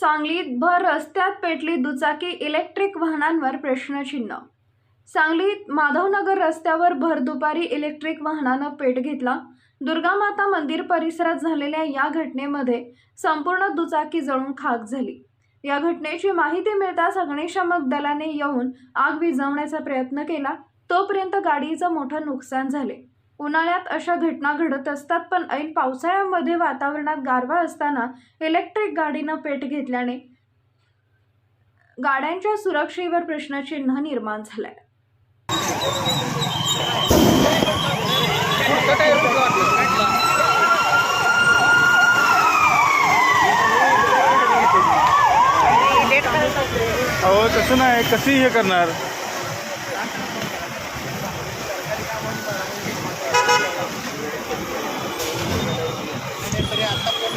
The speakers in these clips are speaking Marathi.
सांगलीत भर रस्त्यात पेटली दुचाकी इलेक्ट्रिक वाहनांवर प्रश्नचिन्ह. सांगलीत माधवनगर रस्त्यावर भर दुपारी इलेक्ट्रिक वाहनानं पेट घेतला. दुर्गामाता मंदिर परिसरात झालेल्या या घटनेमध्ये संपूर्ण दुचाकी जळून खाक झाली. या घटनेची माहिती मिळताच अग्निशामक दलाने येऊन आग विझवण्याचा प्रयत्न केला. तोपर्यंत गाडीचं मोठं नुकसान झाले. उन्हाळ्यात अशा घटना घडत असतात पण ऐन पावसाळ्यामध्ये वातावरणात गारवा असताना इलेक्ट्रिक गाडीनं पेट घेतल्याने गाड्यांच्या सुरक्षेवर प्रश्नचिन्ह निर्माण झालंय. अहो तसं नाही. कशी हे करणार?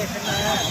ありがとう。